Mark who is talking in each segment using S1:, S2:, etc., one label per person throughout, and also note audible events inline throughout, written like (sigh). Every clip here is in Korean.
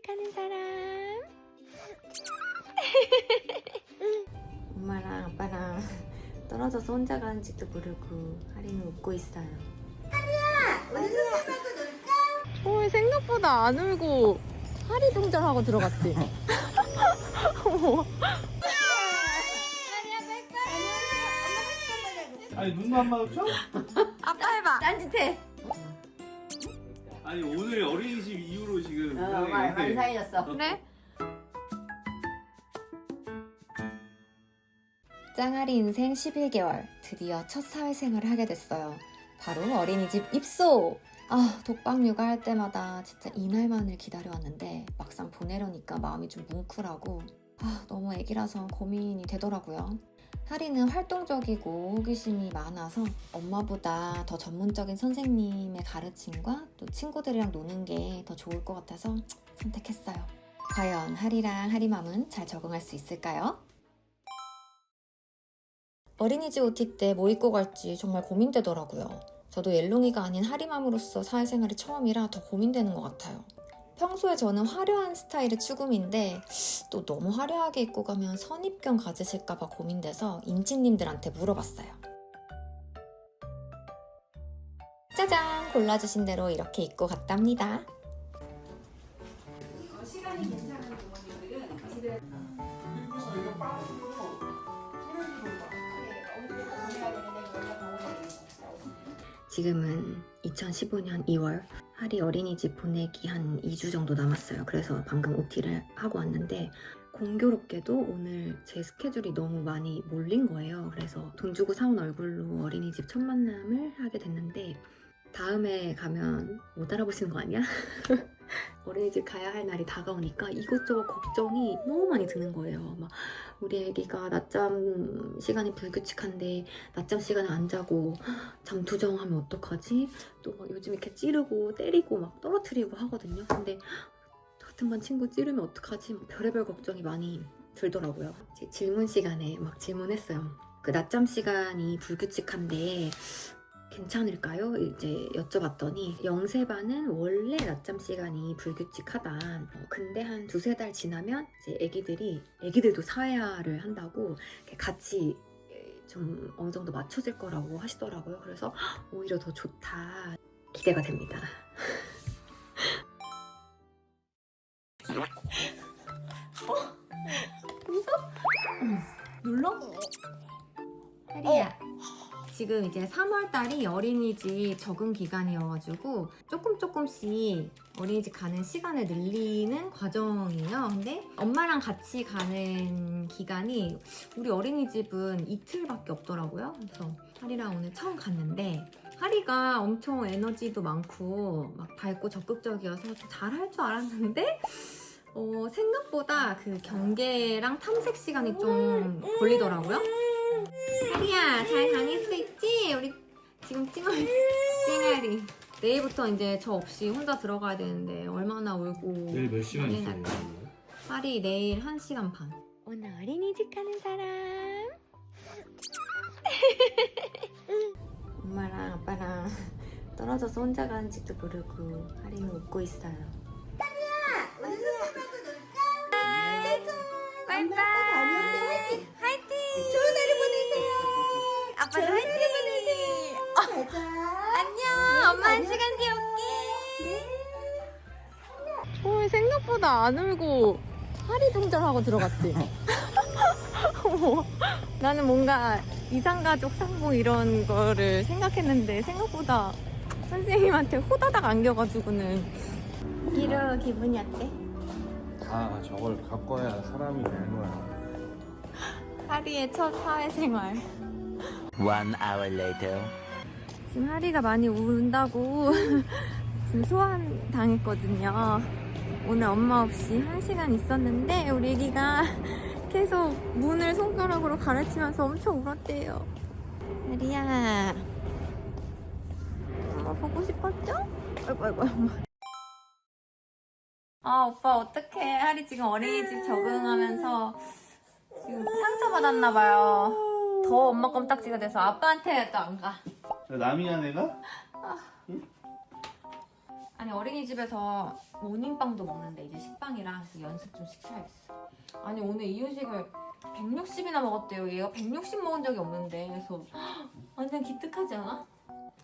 S1: 가는 사람? (laughs) 엄마랑 아빠랑 떨어져서 혼자 가는지도 모르고 하리는 웃고 있어요.
S2: 놀까?
S1: 어, 생각보다 안 울고 하리 동절하고 들어갔지? (laughs) 어머.
S3: 아니 눈도 안 마주쳐?
S1: 아빠 해봐. 딴짓해.
S3: 아니 오늘 어린이집 이후로 지금
S2: 어,
S3: 이상하게
S2: 많이, 많이 상해졌어.
S1: 그래? (laughs) 짱아리 인생 11개월 드디어 첫 사회생활을 하게 됐어요. 바로 어린이집 입소! 아 독방 육아할 때마다 진짜 이날만을 기다려왔는데 막상 보내려니까 마음이 좀 뭉클하고 아 너무 애기라서 고민이 되더라고요. 하리는 활동적이고 호기심이 많아서 엄마보다 더 전문적인 선생님의 가르침과 또 친구들이랑 노는 게 더 좋을 것 같아서 선택했어요. 과연 하리랑 하리맘은 잘 적응할 수 있을까요? 어린이집 OT 때 뭐 입고 갈지 정말 고민되더라고요. 저도 옐롱이가 아닌 하리맘으로서 사회생활이 처음이라 더 고민되는 것 같아요. 평소에 저는 화려한 스타일의 추구미인데 또 너무 화려하게 입고 가면 선입견 가지실까봐 고민돼서 인치님들한테 물어봤어요. 짜잔! 골라주신 대로 이렇게 입고 갔답니다. 지금은 2015년 2월 하리 어린이집 보내기 한 2주 정도 남았어요. 그래서 방금 OT를 하고 왔는데 공교롭게도 오늘 제 스케줄이 너무 많이 몰린 거예요. 그래서 돈 주고 사온 얼굴로 어린이집 첫 만남을 하게 됐는데 다음에 가면 못 알아보시는 거 아니야? (laughs) 어린이집 가야 할 날이 다가오니까 이것저것 걱정이 너무 많이 드는 거예요. 막 우리 애기가 낮잠 시간이 불규칙한데 낮잠 시간에 안 자고 잠투정하면 어떡하지? 또 막 요즘 이렇게 찌르고 때리고 막 떨어뜨리고 하거든요. 근데 같은 반 친구 찌르면 어떡하지? 막 별의별 걱정이 많이 들더라고요. 질문 시간에 막 질문했어요. 그 낮잠 시간이 불규칙한데 괜찮을까요? 이제 여쭤봤더니 영세반은 원래 낮잠 시간이 불규칙하다. 어, 근데 한 두세 달 지나면 이제 애기들이 애기들도 사회화를 한다고 같이 좀 어느 정도 맞춰질 거라고 하시더라고요. 그래서 오히려 더 좋다. 기대가 됩니다. (laughs) 어? 웃어? 눌러? 하리야. 지금 이제 3월 달이 어린이집 적응 기간이어가지고 조금 조금씩 어린이집 가는 시간을 늘리는 과정이에요. 근데 엄마랑 같이 가는 기간이 우리 어린이집은 이틀밖에 없더라고요. 그래서 하리랑 오늘 처음 갔는데 하리가 엄청 에너지도 많고 막 밝고 적극적이어서 좀 잘할 줄 알았는데 어, 생각보다 그 경계랑 탐색 시간이 좀 걸리더라고요. 하리야 잘? 우리 지금 찡얼 찡얼이. 내일부터 이제 저 없이 혼자 들어가야 되는데 얼마나 울고
S3: 내일 몇 시간
S1: 난리
S3: 있어요?
S1: 날까. 하리 내일 1시간 반. 오늘 어린이집 가는 사람. 엄마랑 아빠랑 떨어져서 혼자 가는지도 모르고 하리는 웃고 있어요.
S2: 다녀오세요.
S1: 화이팅.
S2: 좋은 하루 보내세요.
S1: 아빠도 화이팅
S2: 가자.
S1: 안녕. 엄마 한 시간 뒤에 올게. 어, 생각보다 안 울고 하리 동절하고 들어갔지? (laughs) 나는 뭔가 이상가족 상봉 이런 거를 생각했는데 생각보다 선생님한테 호다닥 안겨가지고는. 기루 기분이 어때?
S3: 아 저걸 갖고 와야 사람이 되는 거야.
S1: 하리의 첫 사회생활.
S4: One hour later.
S1: 지금 하리가 많이 운다고 (laughs) 지금 소환 당했거든요. 오늘 엄마 없이 한 시간 있었는데 우리 애기가 (laughs) 계속 문을 손가락으로 가르치면서 엄청 울었대요. 하리야, 엄마 보고 싶었죠? 아이고 아이고 엄마. 아 오빠 어떡해 하리 지금 어린이집 적응하면서 지금 상처받았나 봐요. 더 엄마 껌딱지가 돼서 아빠한테 또안 가.
S3: 남이야 내가?
S1: 아니 어린이집에서 모닝빵도 먹는데 이제 식빵이랑 그래서 연습 좀 시켜야겠어. 아니 오늘 이유식을 160이나 먹었대요. 얘가 160 먹은 적이 없는데 그래서 (gasps) 완전 기특하지 않아?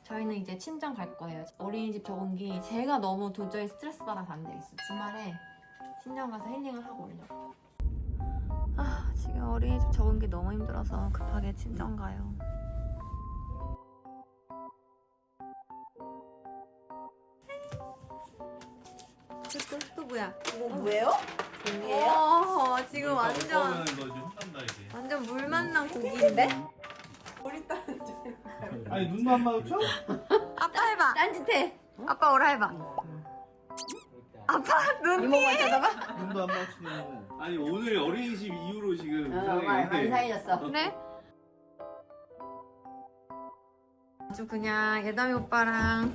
S1: 저희는 이제 친정 갈 거예요. 어린이집 적응기 제가 너무 도저히 스트레스 받아서 안 되겠어. 주말에 친정 가서 힐링을 하고 오려고. 아 지금 어린이집 적응기 너무 힘들어서 급하게 친정 가요. 또, 또 뭐야?
S2: 이거 뭐예요? 공이에요?
S1: 어, 지금
S3: 너
S1: 완전
S3: 이제 혼난다 이제.
S1: 완전 물 만난 고기인데?
S3: 아니 눈도 안 마주쳐?
S1: 아빠 해봐.
S2: 딴짓해.
S1: 아빠 오라 해봐. 아빠 눈.
S2: 이모만 쳐다봐.
S3: 눈도 안 마주치네. 아니 오늘 어린이집 이후로 지금
S2: 어, 많이, 많이 상해졌어.
S1: 네? 아주 그냥 예담이 오빠랑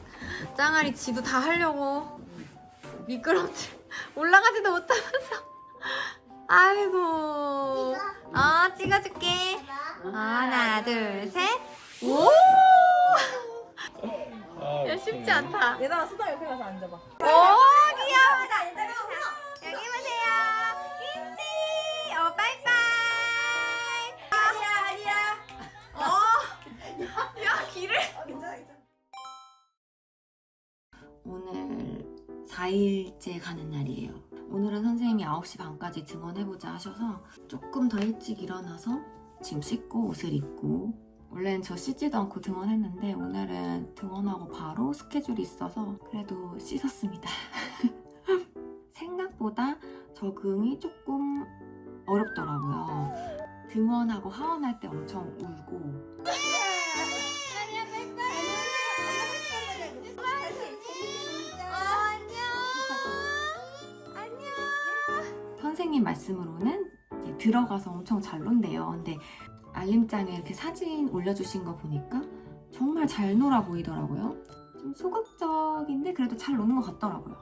S1: 짱아리 지도 다 하려고 미끄럼틀 (laughs) 올라가지도 못하면서. (laughs) 아이고. 어. 찍어줄게. 하나 둘셋. 오! 야 쉽지 않다.
S2: 얘들아 수다 옆에 가서 앉아봐.
S1: 오 귀여워다 여기 보세요. 인지 어 빠이빠이.
S2: 아니야 아니야.
S1: 어? 야 길을.
S2: 어, 괜찮아 괜찮아.
S1: 오늘 4일째 가는 날이에요. 오늘은 선생님이 9시 반까지 등원해보자 하셔서 조금 더 일찍 일어나서 지금 씻고 옷을 입고 원래는 저 씻지도 않고 등원했는데 오늘은 등원하고 바로 스케줄이 있어서 그래도 씻었습니다. (laughs) 생각보다 적응이 조금 어렵더라고요. 등원하고 하원할 때 엄청 울고 선생님 말씀으로는 들어가서 엄청 잘 논대요. 근데 알림장에 이렇게 사진 올려주신 거 보니까 정말 잘 놀아 보이더라고요. 좀 소극적인데 그래도 잘 노는 것 같더라고요.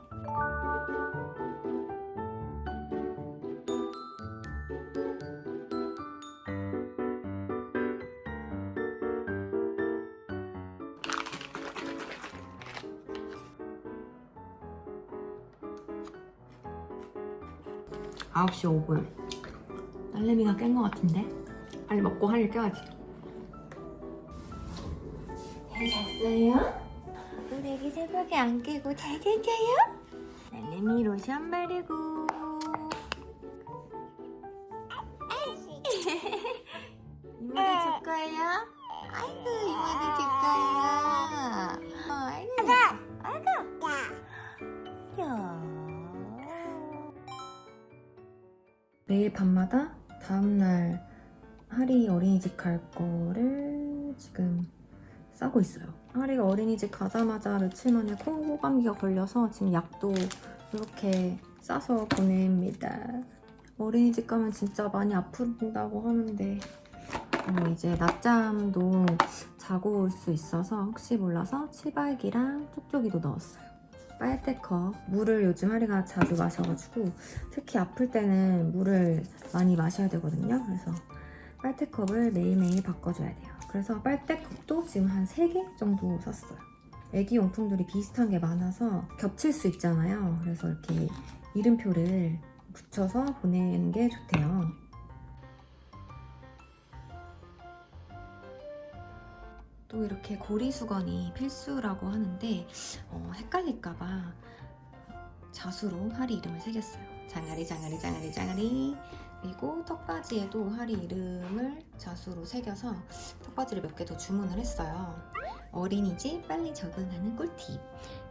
S1: 아홉 시 5분. 딸내미가 깬 것 같은데? 빨리 먹고 할일 껴야지. 잘 잤어요? 우리 애기 새벽에 안 깨고 잘 잤어요? 딸내미 로션 바르고. 매일 밤마다 다음날 하리 어린이집 갈 거를 지금 싸고 있어요. 하리가 어린이집 가자마자 며칠 만에 콩고 감기가 걸려서 지금 약도 이렇게 싸서 보냅니다. 어린이집 가면 진짜 많이 아픈다고 하는데 어, 이제 낮잠도 자고 올 수 있어서 혹시 몰라서 치발기랑 쪽쪽이도 넣었어요. 빨대컵 물을 요즘 하리가 자주 마셔가지고 특히 아플 때는 물을 많이 마셔야 되거든요. 그래서 빨대컵을 매일매일 바꿔줘야 돼요. 그래서 빨대컵도 지금 한 3개 정도 샀어요. 애기 용품들이 비슷한 게 많아서 겹칠 수 있잖아요. 그래서 이렇게 이름표를 붙여서 보내는 게 좋대요. 또 이렇게 고리 수건이 필수라고 하는데 어, 헷갈릴까봐 자수로 하리 이름을 새겼어요. 장아리 장아리 장아리 장아리 그리고 턱바지에도 하리 이름을 자수로 새겨서 턱바지를 몇 개 더 주문을 했어요. 어린이집 빨리 적응하는 꿀팁.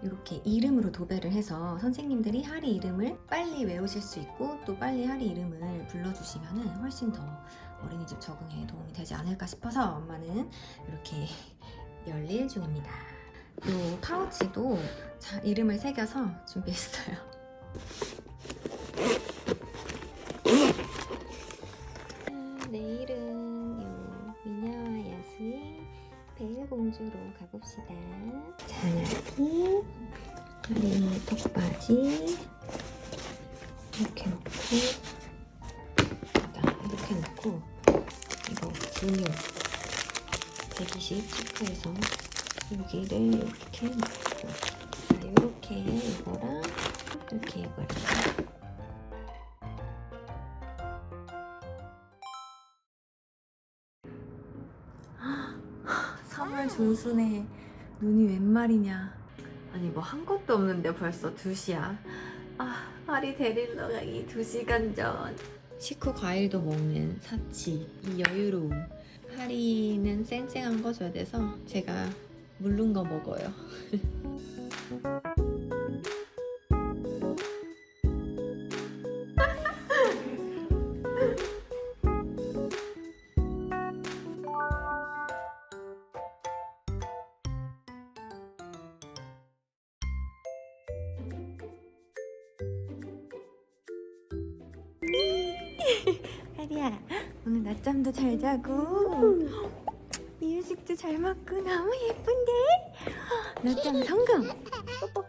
S1: 이렇게 이름으로 도배를 해서 선생님들이 하리 이름을 빨리 외우실 수 있고 또 빨리 하리 이름을 불러주시면 훨씬 더 어린이집 적응에 도움이 되지 않을까 싶어서 엄마는 이렇게 (laughs) 열일 중입니다. 이 파우치도 자, 이름을 새겨서 준비했어요. 아, 내일은 요 미나와 야수의 베일공주로 가봅시다. 장아기, 하리 턱바지 이 이렇게 자, 이렇게 이거랑 이렇게 이거랑. 삼월 중순에 눈이 웬 말이냐. 아니 뭐 한 것도 없는데 벌써 2시야. 아, 하리 데리러 가기 2시간 전. 식후 과일도 먹는 사치, 이 여유로움. 하리는 쌩쌩한 거 줘야 돼서 제가 물른 거 먹어요. (laughs) 하리야, 오늘 낮잠도 잘 자고 (laughs) 미유식도 잘 먹고 너무 예쁜데? 낮잠 성공! 뽀뽀!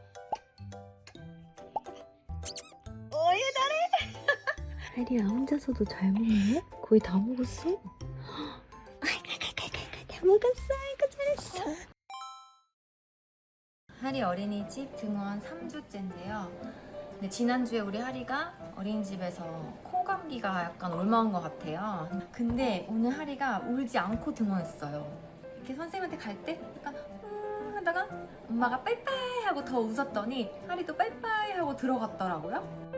S1: 어유 잘해! 하리야 혼자서도 잘 먹네? 거의 다 먹었어? 다 먹었어! 아이고 잘했어! 하리 어린이집 등원 3주째인데요. 근데 지난주에 우리 하리가 어린이집에서 코감기가 약간 올마온 것 같아요. 근데 오늘 하리가 울지 않고 등원했어요. 이렇게 선생님한테 갈 때 약간 음 하다가 엄마가 빠이빠이 하고 더 웃었더니 하리도 빠이빠이 하고 들어갔더라고요.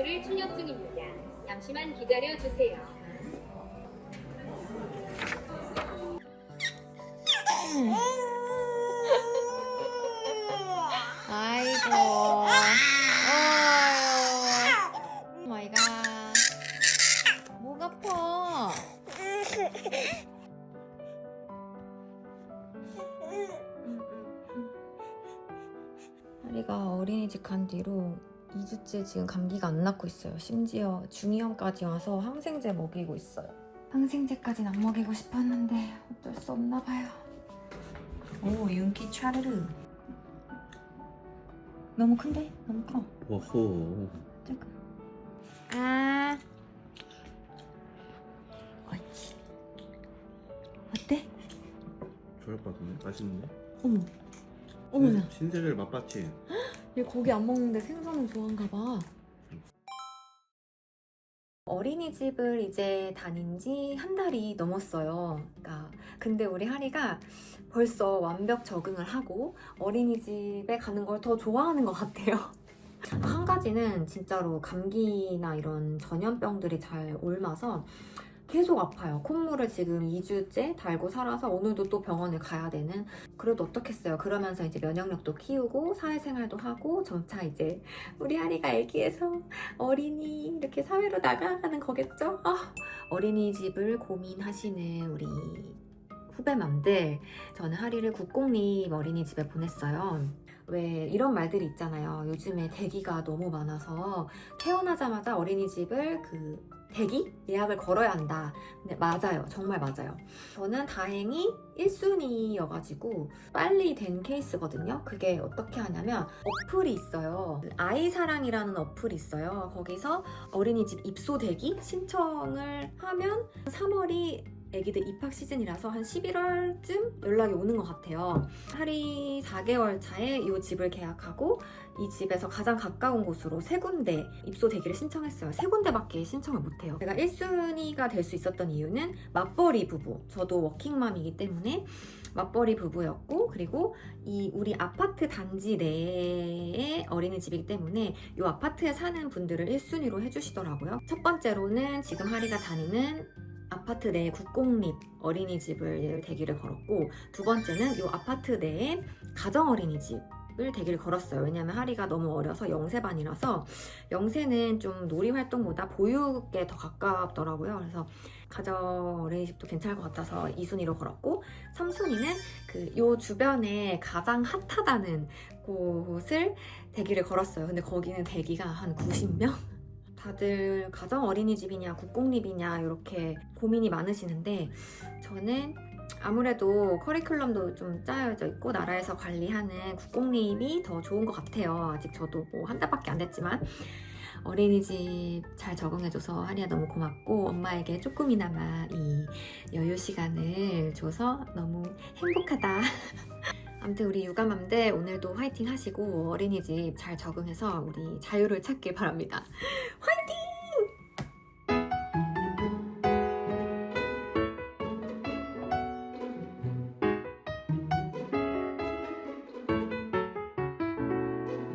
S5: 서류를 출력 중입니다. 잠시만 기다려 주세요.
S1: 아이고. 어휴. 오 마이 갓. 목 아파. (laughs) 하리가 어린이집 간 뒤로 2주째 지금 감기가 안 낫고 있어요. 심지어 중이염까지 와서 항생제 먹이고 있어요. 항생제까진 안 먹이고 싶었는데 어쩔 수 없나 봐요. 오, 윤기 차르르. 너무 큰데? 너무 커.
S3: 오호.
S1: 조금. 아. 옳지. 어때?
S3: 좋을 것 같은데? 맛있는데?
S1: 어머. 어머나.
S3: 신- 신세계를 맛봤지? (gasps)
S1: 얘 고기 안 먹는데 생선은 좋아한가 봐. 어린이집을 이제 다닌 지 한 달이 넘었어요. 그러니까 근데 우리 하리가 벌써 완벽 적응을 하고 어린이집에 가는 걸 더 좋아하는 것 같아요. (laughs) 한 가지는 진짜로 감기나 이런 전염병들이 잘 옮아서 계속 아파요. 콧물을 지금 2주째 달고 살아서 오늘도 또 병원을 가야 되는 그래도 어떻겠어요. 그러면서 이제 면역력도 키우고 사회생활도 하고 점차 이제 우리 아리가 애기에서 어린이 이렇게 사회로 나가는 거겠죠? 아, 어린이집을 고민하시는 우리 후배맘들 저는 하리를 국공립 어린이집에 보냈어요. 왜 이런 말들이 있잖아요. 요즘에 대기가 너무 많아서 태어나자마자 어린이집을 그 대기 예약을 걸어야 한다. 근데 맞아요. 정말 맞아요. 저는 다행히 1순위여가지고 빨리 된 케이스거든요. 그게 어떻게 하냐면 어플이 있어요. 아이사랑이라는 어플이 있어요. 거기서 어린이집 입소 대기 신청을 하면 3월이 애기들 입학 시즌이라서 한 11월쯤 연락이 오는 것 같아요. 하리 4개월 차에 이 집을 계약하고 이 집에서 가장 가까운 곳으로 세 군데 입소 대기를 신청했어요. 세 군데밖에 신청을 못해요. 제가 1순위가 될 수 있었던 이유는 맞벌이 부부. 저도 워킹맘이기 때문에 맞벌이 부부였고 그리고 이 우리 아파트 단지 내에 어린이집이기 때문에 이 아파트에 사는 분들을 1순위로 해주시더라고요. 첫 번째로는 지금 하리가 다니는 아파트 내 국공립 어린이집을 대기를 걸었고 두 번째는 이 아파트 내에 가정 어린이집 어린이집을 대기를 걸었어요. 왜냐면 하리가 너무 어려서 영세반이라서 영세는 좀 놀이 활동보다 보육에 더 가깝더라고요. 그래서 가정 어린이집도 괜찮을 것 같아서 2순위로 걸었고 3순위는 그 요 주변에 가장 핫하다는 곳을 대기를 걸었어요. 근데 거기는 대기가 한 90명? 다들 가정 어린이집이냐 국공립이냐 이렇게 고민이 많으시는데 저는 아무래도 커리큘럼도 좀 짜여져 있고 나라에서 관리하는 국공립이 더 좋은 것 같아요. 아직 저도 뭐 한 달밖에 안 됐지만 어린이집 잘 적응해줘서 하리야 너무 고맙고 엄마에게 조금이나마 이 여유 시간을 줘서 너무 행복하다. (laughs) 아무튼 우리 육아맘들 오늘도 화이팅 하시고 어린이집 잘 적응해서 우리 자유를 찾길 바랍니다. (laughs) 화이팅!